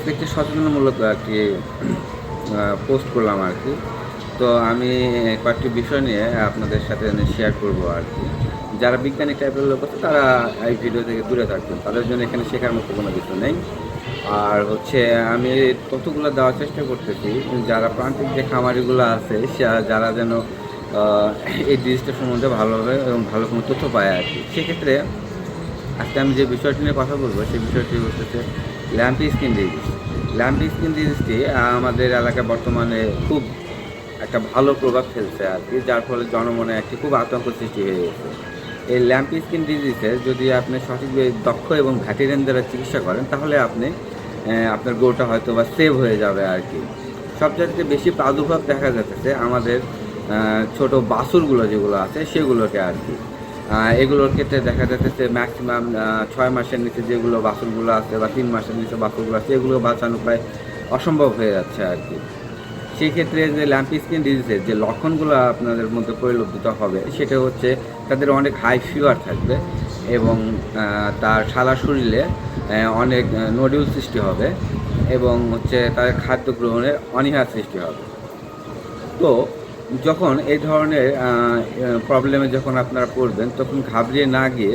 আজকে একটি সচেতনমূলক কি পোস্ট করলাম আর কি। তো আমি কয়েকটি বিষয় নিয়ে আপনাদের সাথে শেয়ার করব আর কি। যারা বিজ্ঞানী টাইপের লোক আছে, তারা এই ভিডিও থেকে দূরে থাকবেন। তাদের জন্য এখানে শেখার মতো কোনো কিছু নেই। আর হচ্ছে, আমি তথ্যগুলো দেওয়ার চেষ্টা করতেছি। যারা প্রান্তিক যে খামারিগুলো আছে যারা যেন এই ডিজিজটা সম্বন্ধে ভালোভাবে এবং ভালো কোনো তথ্য পায় আর কি। সেক্ষেত্রে আজকে আমি যে বিষয়টি নিয়ে কথা বলব, সেই বিষয়টি হচ্ছে lumpy skin disease lumpy skin ডিজিজটি আমাদের এলাকায় বর্তমানে খুব একটা ভালো প্রভাব ফেলছে আর কি, যার ফলে জনমনে একটি খুব আতঙ্ক সৃষ্টি হয়ে গেছে। এই ল্যাম্পি স্কিন ডিজিজের যদি আপনি সঠিকভাবে দক্ষ এবং ভ্যাটেরিয়ান দ্বারা চিকিৎসা করেন, তাহলে আপনি আপনার গোটা হয়তো বা সেভ হয়ে যাবে আর কি। সবচাইতে বেশি প্রাদুর্ভাব দেখা যাচ্ছে আমাদের ছোট বাছুরগুলো যেগুলো আছে, সেগুলোকে আর কি। এগুলোর ক্ষেত্রে দেখা যাচ্ছে ম্যাক্সিমাম ছয় মাসের নিচে যেগুলো বাসনগুলো আছে বা তিন মাসের নিচে বাসনগুলো আছে, এগুলো বাঁচানো প্রায় অসম্ভব হয়ে যাচ্ছে আর কি। সেই ক্ষেত্রে যে ল্যাম্পি স্কিন ডিজিজের যে লক্ষণগুলো আপনাদের মধ্যে পরিলক্ষিত হবে, সেটা হচ্ছে তাদের অনেক হাই ফিভার থাকবে এবং তার সারা শরীরে অনেক নডিউল সৃষ্টি হবে এবং হচ্ছে তাদের খাদ্য গ্রহণের অনীহা সৃষ্টি হবে। তো যখন এই ধরনের প্রবলেমে যখন আপনারা পড়বেন, তখন ঘাবড়িয়ে না গিয়ে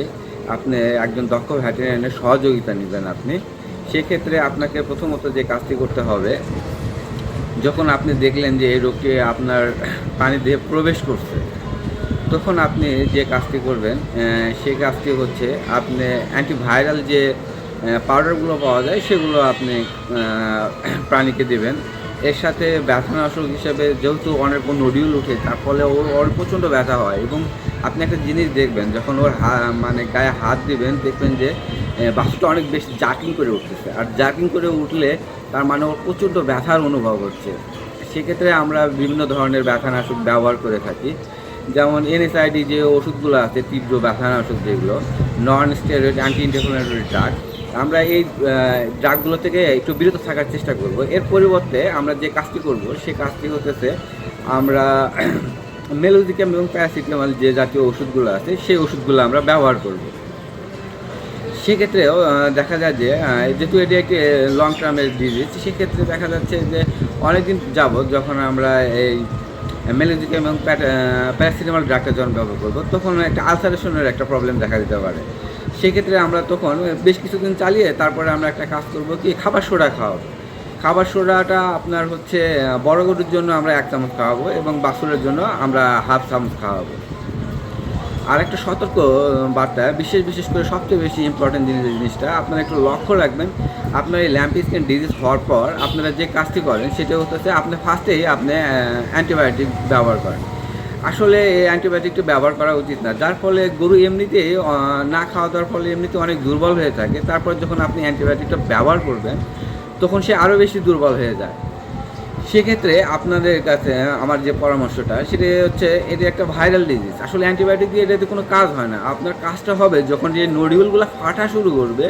আপনি একজন দক্ষ ভ্যাটেরিয়ানের সহযোগিতা নেবেন আপনি। সেক্ষেত্রে আপনাকে প্রথমত যে কাজটি করতে হবে, যখন আপনি দেখলেন যে এই রোগটি আপনার পানি দিয়ে প্রবেশ করছে, তখন আপনি যে কাজটি করবেন সেই কাজটি হচ্ছে আপনি অ্যান্টিভাইরাল যে পাউডারগুলো পাওয়া যায়, সেগুলো আপনি প্রাণীকে দেবেন। এর সাথে ব্যথানাশক হিসেবে যেহেতু অনেক নডিউল উঠে তার ফলে ওর ওর প্রচণ্ড ব্যথা হয় এবং আপনি একটা জিনিস দেখবেন, যখন ওর হা মানে গায়ে হাত দিবেন, দেখবেন যে বাসটা অনেক বেশি জাকিং করে উঠতেছে। আর জাকিং করে উঠলে তার মানে ওর প্রচণ্ড ব্যথার অনুভব হচ্ছে। সেক্ষেত্রে আমরা বিভিন্ন ধরনের ব্যথানাশক ব্যবহার করে থাকি। যেমন এনএসআইডি যে ওষুধগুলো আছে, তীব্র ব্যথানাশক যেগুলো non steroid anti inflammatory drug আমরা এই ড্রাগগুলো থেকে একটু বিরত থাকার চেষ্টা করব। এর পরিবর্তে আমরা যে কাজটি করব, সে কাজটি হতেছে আমরা মেলোজিকাম এবং প্যারাসিটামল যে জাতীয় ওষুধগুলো আছে, সেই ওষুধগুলো আমরা ব্যবহার করব। সেক্ষেত্রেও দেখা যায় যে যেহেতু এটি একটি লং টার্মের ডিজিজ সেক্ষেত্রে দেখা যাচ্ছে যে অনেকদিন যাবৎ যখন আমরা এই মেলোজিকাম এবং প্যারাসিটামল ড্রাগটা যখন ব্যবহার করব, তখন একটা আলসারেশনের একটা প্রবলেম দেখা দিতে পারে। সেক্ষেত্রে আমরা তখন বেশ কিছুদিন চালিয়ে তারপরে আমরা একটা কাজ করব কি, খাবার সোডা খাওয়াবো। খাবার সোডাটা আপনার হচ্ছে বড় গরুর জন্য আমরা এক চামচ খাওয়াবো এবং বাছুরের জন্য আমরা হাফ চামচ খাওয়াবো। আর একটা সতর্ক বার্তা বিশেষ বিশেষ করে সবচেয়ে বেশি ইম্পর্টেন্ট জিনিস জিনিসটা আপনারা একটু লক্ষ্য রাখবেন আপনার এই ল্যাম্প স্কিন ডিজিজ হওয়ার পর আপনারা যে কাজটি করেন সেটা হচ্ছে আপনি ফার্স্টেই আপনি অ্যান্টিবায়োটিক ব্যবহার করেন। আসলে এই অ্যান্টিবায়োটিকটা ব্যবহার করা উচিত না যার ফলে গরু এমনিতেই আহ, না খাওয়া দাওয়ার ফলে এমনিতে অনেক দুর্বল হয়ে থাকে তারপর যখন আপনি অ্যান্টিবায়োটিকটা ব্যবহার করবেন তখন সে আরও বেশি দুর্বল হয়ে যায়। সেক্ষেত্রে আপনাদের কাছে, আমার যে পরামর্শটা সেটা হচ্ছে এটি একটা ভাইরাল ডিজিজ আসলে অ্যান্টিবায়োটিক দিয়ে এটাতে কোনো কাজ হয় না। আপনার কাজটা হবে যখন যে নডিউলগুলো ফাটা শুরু করবে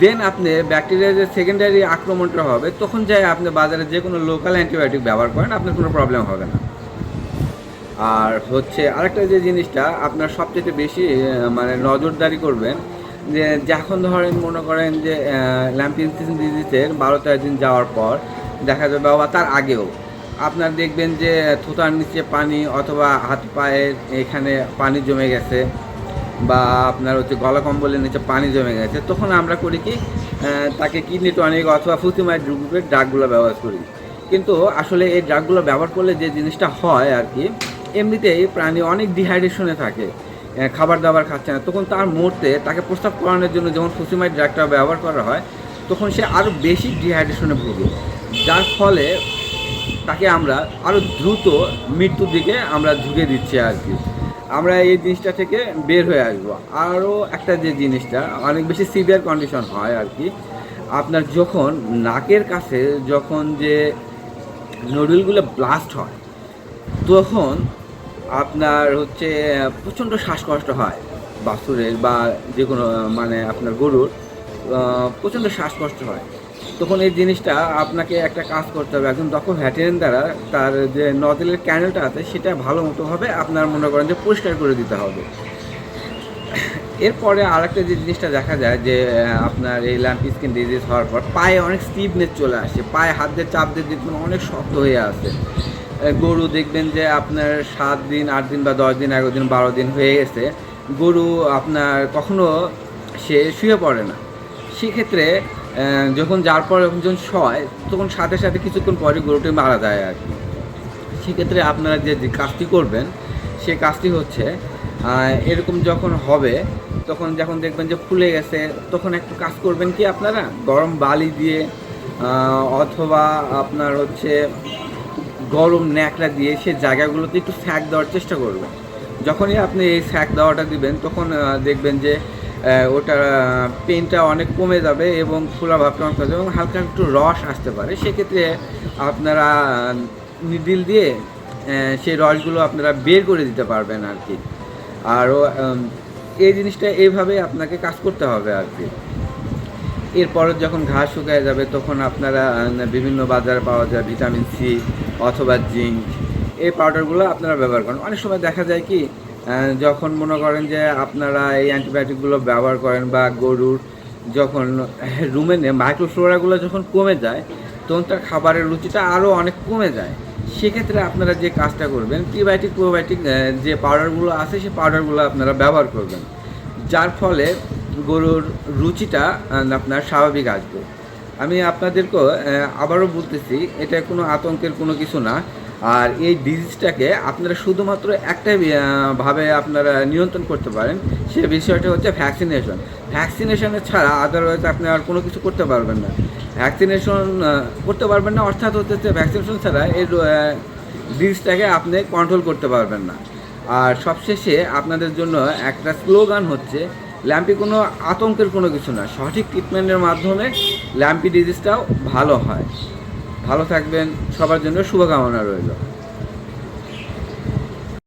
দেন আপনি ব্যাকটেরিয়ার যে সেকেন্ডারি আক্রমণটা হবে, তখন যাই আপনি বাজারে যে কোনো লোকাল অ্যান্টিবায়োটিক ব্যবহার করেন, আপনার কোনো প্রবলেম হবে না। আর হচ্ছে আরেকটা যে জিনিসটা, আপনার সবচেয়ে বেশি মানে নজরদারি করবেন, যে যখন ধরেন মনে করেন যে ল্যাম্পিন ডিজিজের বারো তেরো দিন যাওয়ার পর দেখা যাবে বা তার আগেও। আপনার দেখবেন যে থুতার নিচে পানি অথবা হাত পায়ের এখানে পানি জমে গেছে বা আপনার হচ্ছে গলা কম্বলের নিচে পানি জমে গেছে, তখন আমরা করি কি তাকে কিডনি টনিক অথবা ফুসিমাইড গ্রুপের ড্রাগগুলো ব্যবহার করি। কিন্তু আসলে এই ড্রাগগুলো ব্যবহার করলে যে জিনিসটা হয় আর কি, এমনিতেই প্রাণী অনেক ডিহাইড্রেশনে থাকে খাবার দাবার খাচ্ছে না, তখন তার মুহূর্তে তাকে প্রস্তাব করানোর জন্য যখন ফুসিমাইড ড্রাগটা ব্যবহার করা হয় তখন সে আরও বেশি ডিহাইড্রেশনে ভুগে যার ফলে তাকে আমরা আরও দ্রুত মৃত্যুর দিকে আমরা ঝুঁকে দিচ্ছি আর কি। আমরা এই জিনিসটা থেকে বের হয়ে আসব। আরও একটা যে জিনিসটা, অনেক বেশি সিভিয়ার কন্ডিশন হয় আর কি। আপনার যখন নাকের কাছে যখন যে নডুলগুলো ব্লাস্ট হয়, তখন আপনার হচ্ছে প্রচণ্ড শ্বাসকষ্ট হয়। বাছুরের বা যে কোনো মানে আপনার গরুর। প্রচণ্ড শ্বাসকষ্ট হয়। তখন এই জিনিসটা আপনাকে একটা কাজ করতে হবে। একজন দক্ষ ভ্যাটেরিয়ান দ্বারা তার যে নজলের ক্যানেলটা আছে, সেটা ভালো মতোভাবে আপনার মনে করেন যে পরিষ্কার করে দিতে হবে। এরপরে আরেকটা যে জিনিসটা দেখা যায় যে আপনার এই ল্যাম্প স্কিন ডিজিজ হওয়ার পর পায়ে অনেক স্টিফনেস চলে আসে। পায়ে হাত দিয়ে চাপ দিয়ে দেখবেন অনেক শক্ত হয়ে আসে। গরু দেখবেন যে আপনার সাত দিন, আট দিন বা দশ দিন, এগারো দিন, বারো দিন হয়ে গেছে। গরু আপনার কখনো সে শুয়ে পড়ে না। সেক্ষেত্রে যখন যার পর যখন শয় তখন সাথে সাথে কিছুক্ষণ পরে গরুটি মারা যায় আর কি। সেক্ষেত্রে আপনারা যে যে কাজটি করবেন, সে কাজটি হচ্ছে এরকম যখন হবে, তখন যখন দেখবেন যে ফুলে গেছে, তখন একটু কাজ করবেন কি আপনারা? গরম বালি দিয়ে অথবা আপনার হচ্ছে গরম ন্যাকড়া দিয়ে সে জায়গাগুলোতে একটু স্যাক দেওয়ার চেষ্টা করবেন। যখনই আপনি এই স্যাক দেওয়াটা দিবেন, তখন দেখবেন যে ওটার পেনটা অনেক কমে যাবে এবং ফোলা ভাবটা অনেক যাবে এবং হালকা একটু রস আসতে পারে। সেক্ষেত্রে আপনারা নিডিল দিয়ে সেই রসগুলো আপনারা বের করে দিতে পারবেন আর কি। আরও এই জিনিসটা এইভাবে আপনাকে কাজ করতে হবে আর কি। এরপরে যখন ঘাস শুকায় যাবে, তখন আপনারা বিভিন্ন বাজারে পাওয়া যায় ভিটামিন সি অথবা জিঙ্ক। এই পাউডারগুলো আপনারা ব্যবহার করেন। অনেক সময় দেখা যায় কি যখন মনে করেন যে আপনারা এই অ্যান্টিবায়োটিকগুলো ব্যবহার করেন বা গরুর যখন রুমেনে মাইক্রোফ্লোরাগুলো যখন কমে যায়, তখন তার খাবারের রুচিটা আরও অনেক কমে যায়। সেক্ষেত্রে আপনারা যে কাজটা করবেন প্রিবায়োটিক প্রোবায়োটিক যে পাউডারগুলো আছে সেই পাউডারগুলো আপনারা ব্যবহার করবেন। যার ফলে গরুর রুচিটা আপনার স্বাভাবিক আসবে। আমি আপনাদেরকে আবারও বলতেছি, এটা কোনো আতঙ্কের কোনো কিছু না। আর এই ডিজিজটাকে আপনারা শুধুমাত্র একটাই ভাবে আপনারা নিয়ন্ত্রণ করতে পারেন, সে বিষয়টা হচ্ছে ভ্যাকসিনেশন ভ্যাকসিনেশনের ছাড়া আদারওয়াইজ আপনি আর কোনো কিছু করতে পারবেন না। ভ্যাকসিনেশন করতে পারবেন না, অর্থাৎ হচ্ছে ভ্যাকসিনেশন ছাড়া এই ডিজিজটাকে আপনি কন্ট্রোল করতে পারবেন না। আর সবশেষে আপনাদের জন্য একটা স্লোগান হচ্ছে, ল্যাম্পি কোনো আতঙ্কের কোনো কিছু না, সঠিক ট্রিটমেন্টের মাধ্যমে ল্যাম্পি ডিজিজটাও ভালো হয়। ভালো থাকবেন সবার জন্য শুভকামনা রইল।